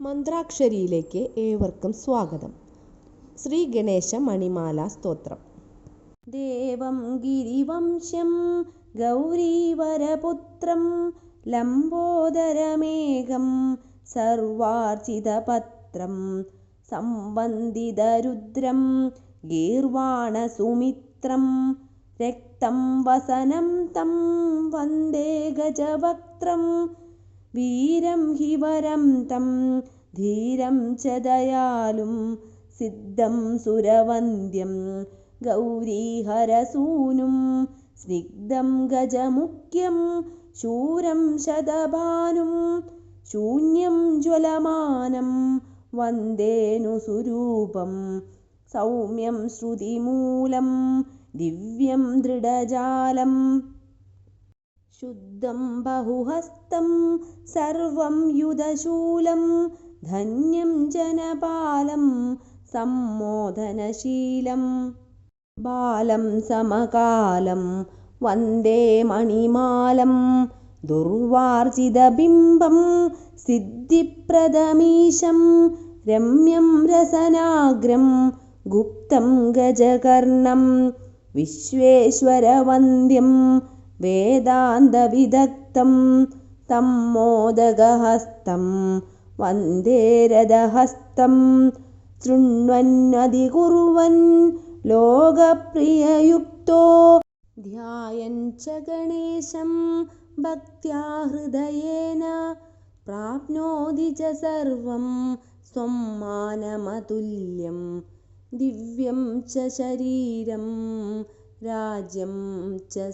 മന്ത്രാക്ഷരിയിലേക്ക് ഏവർക്കും സ്വാഗതം. ശ്രീ ഗണേശ മണിമാല സ്തോത്രം. ദേവം ഗിരിവംശം ഗൗരീവരപുത്രം ലംബോദരമേഘം സർവാർച്ചിതപത്രം സംബന്ധിതരുദ്രം ഗീർവാണസുമിത്രം രക്തം വസനം തം വന്ദേ ഗജവക്ത്രം വീരം ഹി വരം തം ധീരം ച ദയാലും സിദ്ധം സുരവന്ദ്യം ഗൗരീഹരസൂനും സ്നിഗ്ധം ഗജമുഖ്യം ശൂരം ശതഭാനും ശൂന്യം ജ്വലമാനം വന്ദേനുസുരൂപം സൗമ്യം ശ്രുതിമൂലം ദിവ്യം ദൃഢജാലം. शुद्धं बहुहस्तं सर्वं युधशूलं धन्यं जनपालं सम्मोदनशीलं। बालं समकालं वन्दे मणिमालं दुर्वार्जितबिम्बं सिद्धिप्रदमीशं रम्यं रसनाग्रं गुप्तं गजकर्णं विश्वेश्वरवन्द्यं वेदान्तविदग्धं तं मोदकहस्तं वन्दे रथहस्तं शृण्वन्नधिकुर्वन् लोकप्रिययुक्तो ध्यायन् च गणेशं भक्त्या हृदयेन प्राप्नोति च सर्वं स्वं मानमतुल्यं दिव्यं च शरीरं രാജ്യം ച